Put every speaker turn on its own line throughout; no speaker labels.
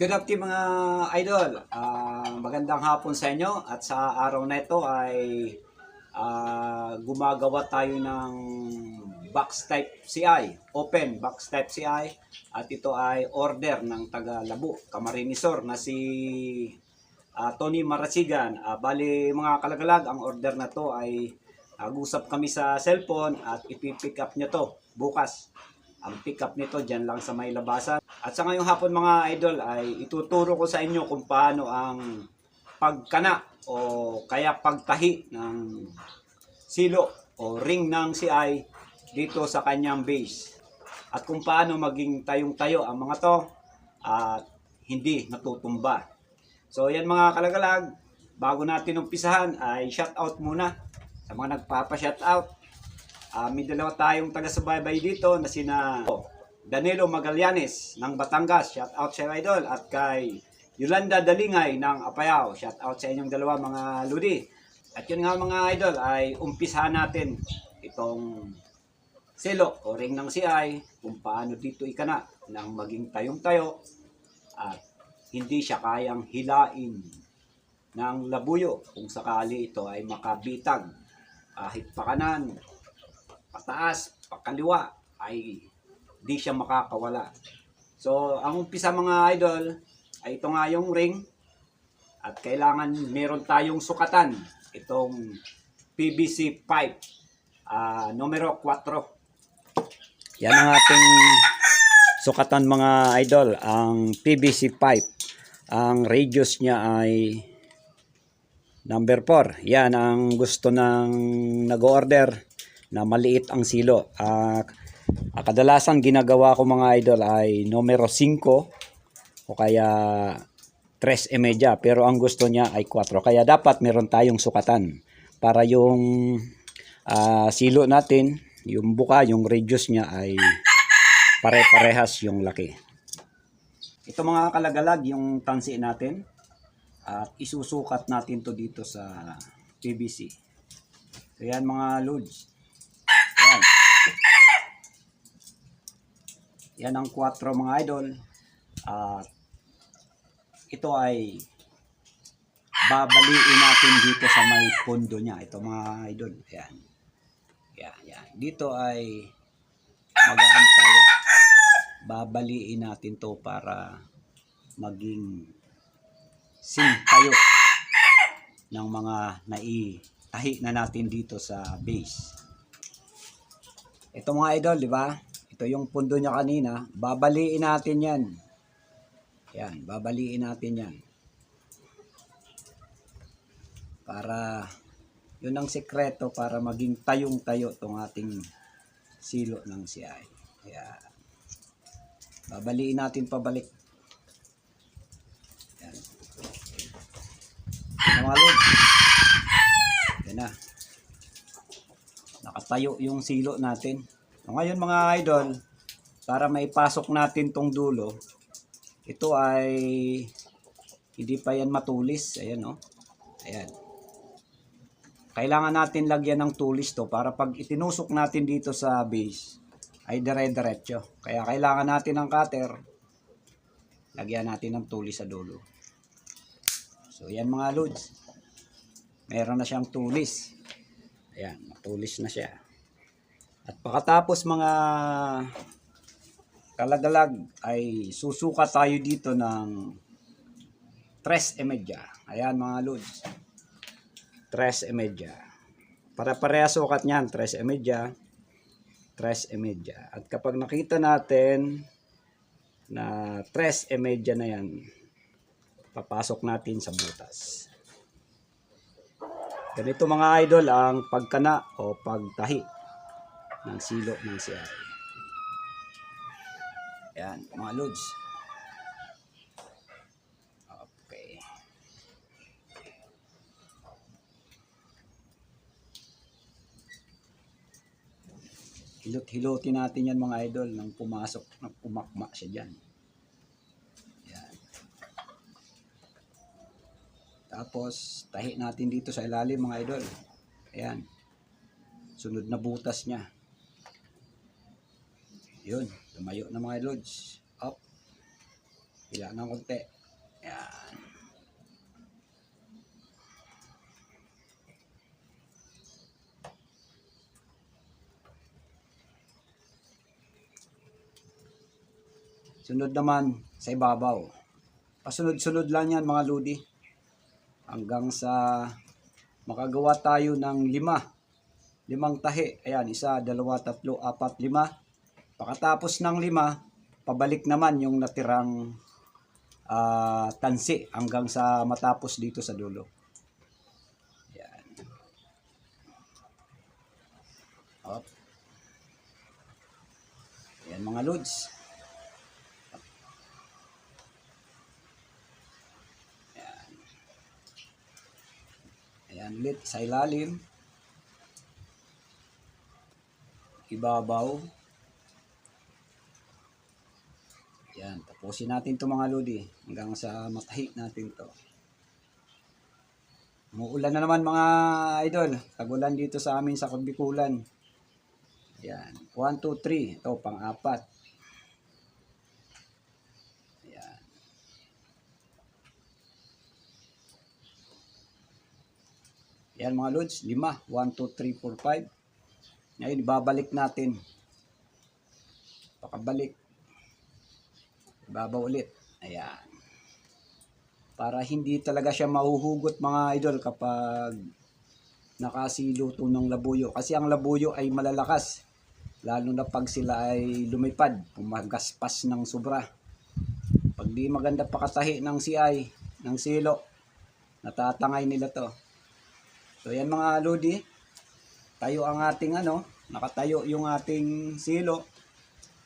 Good afternoon mga idol. Ah, magandang hapon sa inyo at sa araw na ito ay ah, gumagawa tayo ng box type CI, open box type CI at ito ay order ng taga Labu, Camarinesor na si ah, Tony Marasigan. Ah, bali mga kalagalag, ang order na to ay nag-usap kami sa cellphone at ipipick up niya to bukas. Ang pick up nito dyan lang sa may labasan. At sa ngayong hapon mga idol ay ituturo ko sa inyo kung paano ang pagkana o kaya pagtahi ng silo o ring ng CI dito sa kanyang base. At kung paano maging tayong-tayo ang mga to at hindi natutumba. So yan mga kalagalag, bago natin umpisahan ay shout out muna sa mga nagpapa-shout out. Ah, may dalawa tayong taga-subaybay dito na sina Danilo Magallanes ng Batangas. Shout out sa idol. At kay Yolanda Dalingay ng Apayao. Shout out sa inyong dalawa mga ludi. At yun nga mga idol ay umpisahan natin itong silo o ring ng CI kung paano dito ikana ng maging tayong-tayo at hindi siya kayang hilain ng labuyo kung sakali ito ay makabitag kahit pakanan pataas, pakaliwa ay di siya makakawala. So, ang umpisa mga idol ay ito nga yung ring at kailangan meron tayong sukatan itong PVC pipe ah, numero 4. Yan ang ating sukatan mga idol, ang PVC pipe. Ang radius niya ay number 4. Yan ang gusto ng nag-order na maliit ang silo. Ah, kadalasan ginagawa ko mga idol ay numero 5 o kaya 3 e media pero ang gusto niya ay 4. Kaya dapat meron tayong sukatan para yung ah, silo natin, yung buka, yung radius niya ay pare-parehas yung laki. Ito mga kalagalag yung tansi natin at isusukat natin to dito sa PVC. So mga loads. Yan. Yan ang 4 mga idol. At ito ay babaliin natin dito sa may pondo niya. Ito mga idol. Yan. Yan, yan. Dito ay magaan tayo. Babaliin natin to para maging sing tayo ng mga naitahi na natin dito sa base. Ito mga idol, di ba? Ito yung pundo niya kanina. Babaliin natin yan. Yan, babaliin natin yan. Para, yun ang sekreto para maging tayong-tayo tong ating silo ng CI. Yan. Babaliin natin pabalik. Yan. Mga lord. Yan na nakatayo yung silo natin. So, ngayon mga idol, para maipasok natin tong dulo, ito ay hindi pa yan matulis. Ayan oh. Ayan. Kailangan natin lagyan ng tulis to para pag itinusok natin dito sa base, ay dire-diretso. Kaya kailangan natin ng cutter, lagyan natin ng tulis sa dulo. So yan mga loads. Meron na siyang tulis. Ayan, matulis na siya. At pagkatapos mga kalagalag ay susuka tayo dito ng tres e media. Ayan mga lods. Tres e media. Para pareha sukat niyan, tres e media. Tres e media. At kapag nakita natin na tres e media na yan, papasok natin sa butas. Ganito mga idol ang pagkana o pagtahi ng silo ng CI. Yan, mga loads. Okay. Hilot-hilotin natin yan mga idol nang pumasok, nang pumakma siya dyan. Tapos, tahi natin dito sa ilalim mga idol. Ayan. Sunod na butas niya. Yun. Tumayo na mga lods. Up. Hila ng konti. Yan. Sunod naman sa ibabaw. Pasunod-sunod lang yan mga ludi. Hanggang sa makagawa tayo ng lima. Limang tahi. Ayan, isa, dalawa, tatlo, apat, lima. Pakatapos ng lima, pabalik naman yung natirang ah, tansi hanggang sa matapos dito sa dulo. Ayan. Up. Ayan mga lods. Ayan ulit sa ilalim. Ibabaw. Ayan, tapusin natin to mga lodi hanggang sa matahi natin to. Muulan na naman mga idol. Tagulan dito sa amin sa Kabikulan. Ayan, 1, 2, 3. Ito, pang-apat. Yan mga lods, lima. 1, 2, 3, 4, 5. Ngayon, ibabalik natin. Pakabalik. Ibabaw ulit. Ayan. Para hindi talaga siya mahuhugot mga idol kapag nakasilo to ng labuyo. Kasi ang labuyo ay malalakas. Lalo na pag sila ay lumipad, pumagaspas ng sobra. Pag di maganda pakatahi ng CI, ng silo, natatangay nila to. So yan mga lodi, tayo ang ating ano, nakatayo yung ating silo.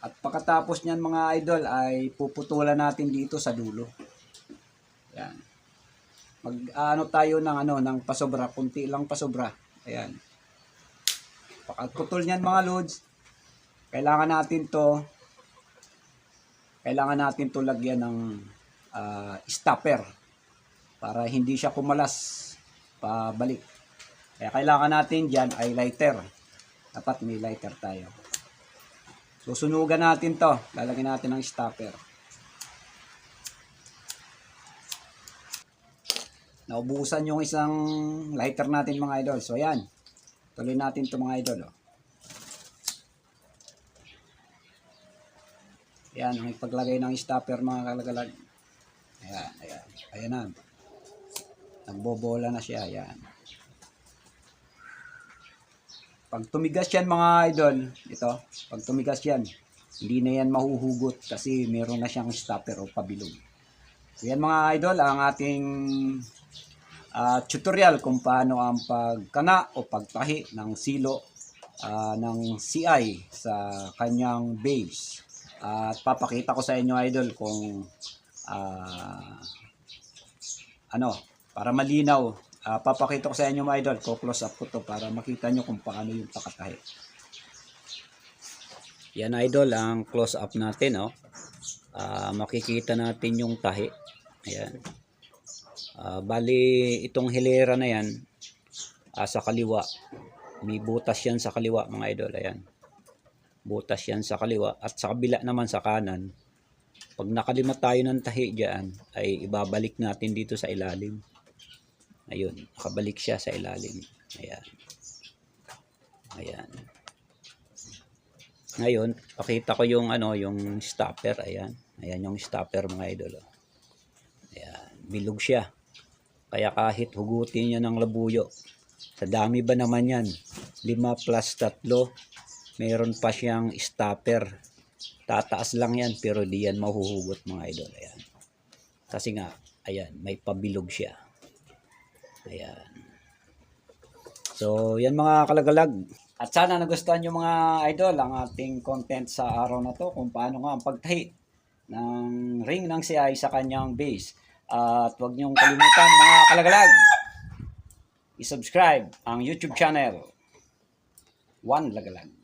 At pagkatapos niyan mga idol ay puputulan natin dito sa dulo. Yan. Mag ano tayo ng ano ng pasobra, kunti lang pasobra. Ayan. Pagkatputol niyan mga lods, kailangan natin to kailangan natin to lagyan ng ah, stopper para hindi siya kumalas pabalik. Kaya kailangan natin dyan ay lighter. Dapat may lighter tayo. Susunugan natin to. Lalagyan natin ng stopper. Naubusan yung isang lighter natin mga idol. So ayan. Tuloy natin to mga idol. Oh. Ayan, ang ipaglagay ng stopper mga kalagalag. Ayan, ayan. Ayan na. Nagbobola na siya. Ayan. Pag tumigas yan mga idol, ito, pag tumigas yan, hindi na yan mahuhugot kasi meron na siyang stopper o pabilog. So yan mga idol, ang ating ah, tutorial kung paano ang pagkana o pagtahi ng silo ah, ng CI sa kanyang base. At papakita ko sa inyo idol kung ah, ano, para malinaw Ah, papakita ko sa inyo mga idol, ko-close up ko to para makita nyo kung paano yung pakatahi. Yan idol, ang close up natin, oh. Ah, makikita natin yung tahi. Ayan. Ah, bali, itong hilera na yan, ah, sa kaliwa. May butas yan sa kaliwa, mga idol. Ayan. Butas yan sa kaliwa. At sa kabila naman sa kanan, pag nakalima tayo ng tahi dyan, ay ibabalik natin dito sa ilalim. Ayun, nakabalik siya sa ilalim. Ayan. Ayan. Ngayon, pakita ko yung ano, yung stopper, ayan. Ayan yung stopper mga idol. oh. Ayan, bilog siya. Kaya kahit hugutin niya ng labuyo, sa dami ba naman yan? 5 plus 3, meron pa siyang stopper. Tataas lang yan, pero di yan mahuhugot mga idol. Ayan. Kasi nga, ayan, may pabilog siya. Ayan. So, yan mga kalagalag. At sana nagustuhan nyo mga idol ang ating content sa araw na to kung paano nga ang pagtahi ng ring ng CI sa kanyang base. At huwag nyong kalimutan mga kalagalag, i-subscribe ang YouTube channel. One Lagalag.